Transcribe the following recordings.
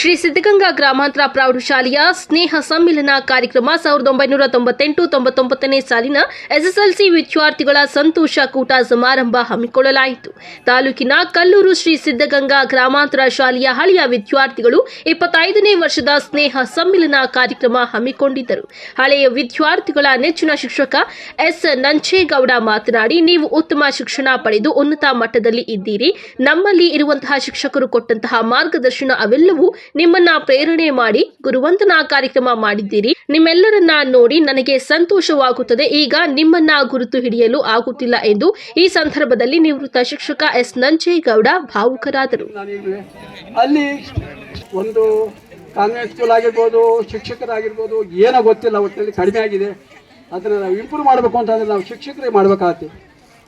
ಶ್ರೀ ಸಿದ್ಧಗಂಗಾ ಗ್ರಾಮಾಂತರ ಪ್ರೌಢಶಾಲೆಯ ಸ್ನೇಹ ಸಮ್ಮಿಲನ ಕಾರ್ಯಕ್ರಮ ಸಾವಿರದ ಒಂಬೈನೂರ ತೊಂಬತ್ತೆಂಟು ತೊಂಬತ್ತೊಂಬತ್ತನೇ ಸಾಲಿನ ಎಸ್ಎಸ್ಎಲ್ಸಿ ವಿದ್ಯಾರ್ಥಿಗಳ ಸಂತೋಷ ಕೂಟ ಸಮಾರಂಭ ಹಮ್ಮಿಕೊಳ್ಳಲಾಯಿತು. ತಾಲೂಕಿನ ಕಲ್ಲೂರು ಶ್ರೀ ಸಿದ್ಧಗಂಗಾ ಗ್ರಾಮಾಂತರ ಶಾಲೆಯ ಹಳೆಯ ವಿದ್ಯಾರ್ಥಿಗಳು ಇಪ್ಪತ್ತೈದನೇ ವರ್ಷದ ಸ್ನೇಹ ಸಮ್ಮಿಲನ ಕಾರ್ಯಕ್ರಮ ಹಮ್ಮಿಕೊಂಡಿದ್ದರು. ಹಳೆಯ ವಿದ್ಯಾರ್ಥಿಗಳ ನೆಚ್ಚಿನ ಶಿಕ್ಷಕ ಎಸ್. ನಂಚೇಗೌಡ ಮಾತನಾಡಿ, ನೀವು ಉತ್ತಮ ಶಿಕ್ಷಣ ಪಡೆದು ಉನ್ನತ ಮಟ್ಟದಲ್ಲಿ ಇದ್ದೀರಿ. ನಮ್ಮಲ್ಲಿ ಇರುವಂತಹ ಶಿಕ್ಷಕರು ಕೊಟ್ಟಂತಹ ಮಾರ್ಗದರ್ಶನ ಅವೆಲ್ಲವೂ ನಿಮ್ಮನ್ನ ಪ್ರೇರಣೆ ಮಾಡಿ ಗುರುವಂತನ ಕಾರ್ಯಕ್ರಮ ಮಾಡಿದ್ದೀರಿ. ನಿಮ್ಮೆಲ್ಲರನ್ನ ನೋಡಿ ನನಗೆ ಸಂತೋಷವಾಗುತ್ತದೆ. ಈಗ ನಿಮ್ಮನ್ನ ಗುರುತು ಹಿಡಿಯಲು ಆಗುತ್ತಿಲ್ಲ ಎಂದು ಈ ಸಂದರ್ಭದಲ್ಲಿ ನಿವೃತ್ತ ಶಿಕ್ಷಕ ಎಸ್. ನಂಜೇಗೌಡ ಭಾವುಕರಾದರು. ಅಲ್ಲಿ ಒಂದು ಆಗಿರ್ಬೋದು, ಶಿಕ್ಷಕರಾಗಿರ್ಬೋದು, ಏನೋ ಗೊತ್ತಿಲ್ಲ ಒಟ್ಟಿನಲ್ಲಿ ಕಡಿಮೆ ಆಗಿದೆ. ಅದನ್ನು ನಾವು ಇಂಪ್ರೂವ್ ಮಾಡಬೇಕು ಅಂತಂದರೆ ನಾವು ಶಿಕ್ಷಕರೇ ಮಾಡಬೇಕಾಗತ್ತೆ.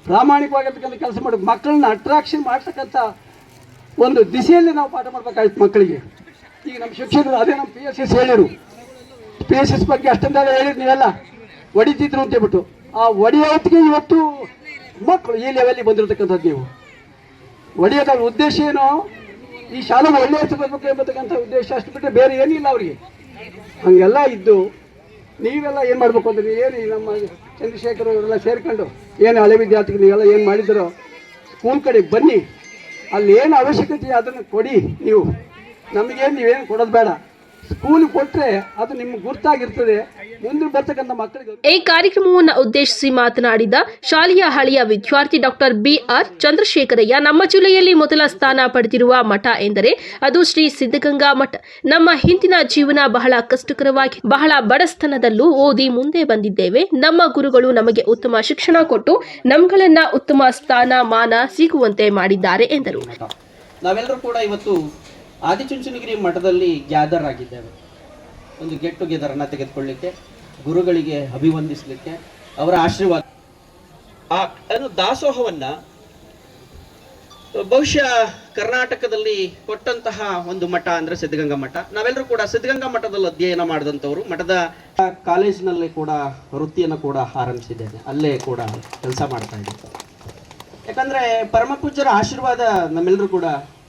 ಪ್ರಾಮಾಣಿಕವಾಗಿರ್ತಕ್ಕಂಥ ಕೆಲಸ ಮಾಡಬೇಕು ಮಕ್ಕಳನ್ನ ಅಟ್ರಾಕ್ಷನ್ ಮಾಡ್ತಕ್ಕಂಥ ಒಂದು ದಿಸೆಯಲ್ಲಿ ನಾವು ಪಾಠ ಮಾಡಬೇಕಾಗಿತ್ತು ಮಕ್ಕಳಿಗೆ. ಈಗ ನಮ್ಮ ಶಿಕ್ಷಕರು ಅದೇ ನಮ್ಮ ಪಿ ಎಸ್ ಎಸ್ ಹೇಳಿರು. ಪಿ ಎಸ್ ಎಸ್ ಬಗ್ಗೆ ಅಷ್ಟೊಂದಾಗ ಹೇಳಿದ್ರು ನೀವೆಲ್ಲ ಹೊಡಿತಿದ್ರು ಅಂತ ಹೇಳ್ಬಿಟ್ಟು. ಆ ಹೊಡೆಯೋತ್ತಿಗೆ ಇವತ್ತು ಮಕ್ಕಳು ಈ ಲೆವೆಲ್ಲಿ ಬಂದಿರತಕ್ಕಂಥದ್ದು ನೀವು. ಒಡೆಯೋದ ಉದ್ದೇಶ ಏನು? ಈ ಶಾಲೆಗೆ ಒಳ್ಳೆಯ ಹೆಸರು ಬರ್ಬೇಕು ಎಂಬತಕ್ಕಂಥ ಉದ್ದೇಶ ಅಷ್ಟು ಬಿಟ್ಟರೆ ಬೇರೆ ಏನಿಲ್ಲ ಅವರಿಗೆ. ಹಂಗೆಲ್ಲ ಇದ್ದು ನೀವೆಲ್ಲ ಏನು ಮಾಡಬೇಕು ಅಂದ್ರೆ ಏನು ನಮ್ಮ ಚಂದ್ರಶೇಖರ್ ಅವರೆಲ್ಲ ಸೇರ್ಕೊಂಡು ಏನು ಹಳೆ ವಿದ್ಯಾರ್ಥಿಗಳು ನೀವೆಲ್ಲ ಏನು ಮಾಡಿದರೋ ಸ್ಕೂಲ್ ಕಡೆ ಬನ್ನಿ. ಅಲ್ಲಿ ಏನು ಅವಶ್ಯಕತೆ ಅದನ್ನು ಕೊಡಿ ನೀವು. ನಮಗೇನು ನೀವೇನು ಕೊಡೋದು ಬೇಡ. ಸ್ಕೂಲ್ ಕೊಟ್ಟರೆ ಅದು ನಿಮ್ಗೆ ಗುರ್ತಾಗಿರ್ತದೆ. ಮುಂದೆ ಬರ್ತಕ್ಕಂಥ ಮಕ್ಕಳಿಗೆ ಈ ಕಾರ್ಯಕ್ರಮವನ್ನು ಉದ್ದೇಶಿಸಿ ಮಾತನಾಡಿದ ಶಾಲೆಯ ಹಳೆಯ ವಿದ್ಯಾರ್ಥಿ ಡಾಕ್ಟರ್ ಬಿಆರ್ ಚಂದ್ರಶೇಖರಯ್ಯ ನಮ್ಮ ಜಿಲ್ಲೆಯಲ್ಲಿ ಮೊದಲ ಸ್ಥಾನ ಪಡೆದಿರುವ ಮಠ ಎಂದರೆ ಅದು ಶ್ರೀ ಸಿದ್ಧಗಂಗಾ ಮಠ. ನಮ್ಮ ಹಿಂದಿನ ಜೀವನ ಬಹಳ ಕಷ್ಟಕರವಾಗಿ ಬಹಳ ಬಡಸ್ತನದಲ್ಲೂ ಓದಿ ಮುಂದೆ ಬಂದಿದ್ದೇವೆ. ನಮ್ಮ ಗುರುಗಳು ನಮಗೆ ಉತ್ತಮ ಶಿಕ್ಷಣ ಕೊಟ್ಟು ನಮ್ಗಳನ್ನ ಉತ್ತಮ ಸ್ಥಾನ ಮಾನ ಸಿಗುವಂತೆ ಮಾಡಿದ್ದಾರೆ ಎಂದರು. ನಾವೆಲ್ಲರೂ ಕೂಡ ಇವತ್ತು ಆದಿಚುಂಚನಗಿರಿ ಮಠದಲ್ಲಿ ಗ್ಯಾದರ್ ಆಗಿದ್ದೇವೆ. ಒಂದು ಗೆಟ್ ಟುಗೆದರನ್ನು ತೆಗೆದುಕೊಳ್ಳಿಕ್ಕೆ. ಗುರುಗಳಿಗೆ ಅಭಿವಂದಿಸಲಿಕ್ಕೆ ಅವರ ಆಶೀರ್ವಾದ. ಆ ದಾಸೋಹವನ್ನ ಬಹುಶಃ ಕರ್ನಾಟಕದಲ್ಲಿ ಕೊಟ್ಟಂತಹ ಒಂದು ಮಠ ಅಂದ್ರೆ ಸಿದ್ಧಗಂಗಾ ಮಠ. ನಾವೆಲ್ಲರೂ ಕೂಡ ಸಿದ್ಧಗಂಗಾ ಮಠದಲ್ಲಿ ಅಧ್ಯಯನ ಮಾಡಿದಂಥವ್ರು. ಮಠದ ಕಾಲೇಜಿನಲ್ಲಿ ಕೂಡ ವೃತ್ತಿಯನ್ನು ಕೂಡ ಆರಂಭಿಸಿದ್ದೇನೆ. ಅಲ್ಲೇ ಕೂಡ ಕೆಲಸ ಮಾಡ್ತಾ ಇದ್ದೆ. ಯಾಕಂದ್ರೆ ಪರಮಪೂಜ್ಯರ ಆಶೀರ್ವಾದ ನಮ್ಮೆಲ್ಲರೂ ಕೂಡ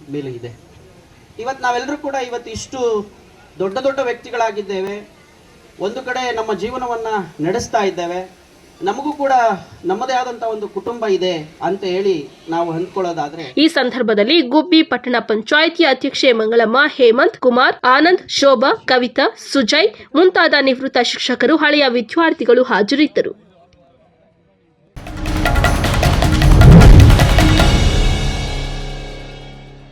ಮೇಲೆ ಇದೆ ಇವತ್ತು ನಾವೆಲ್ಲರೂ ಕೂಡ ಇವತ್ತು ಇಷ್ಟು ದೊಡ್ಡ ದೊಡ್ಡ ವ್ಯಕ್ತಿಗಳಾಗಿದ್ದೇವೆ. ಒಂದು ಕಡೆ ನಮ್ಮ ಜೀವನವನ್ನು ನಡೆಸ್ತಾ ಇದ್ದೇವೆ. ನಮಗೂ ಕೂಡ ನಮ್ಮದೇ ಆದಂತ ಒಂದು ಕುಟುಂಬ ಇದೆ ಅಂತ ಹೇಳಿ ನಾವು ಅಂದ್ಕೊಳ್ಳೋದಾದ್ರೆ. ಈ ಸಂದರ್ಭದಲ್ಲಿ ಗುಬ್ಬಿ ಪಟ್ಟಣ ಪಂಚಾಯಿತಿ ಅಧ್ಯಕ್ಷೆ ಮಂಗಳಮ್ಮ ಹೇಮಂತ್ ಕುಮಾರ್, ಆನಂದ್, ಶೋಭಾ, ಕವಿತಾ, ಸುಜಯ್ ಮುಂತಾದ ನಿವೃತ್ತ ಶಿಕ್ಷಕರು ಹಳೆಯ ವಿದ್ಯಾರ್ಥಿಗಳು ಹಾಜರಿದ್ದರು.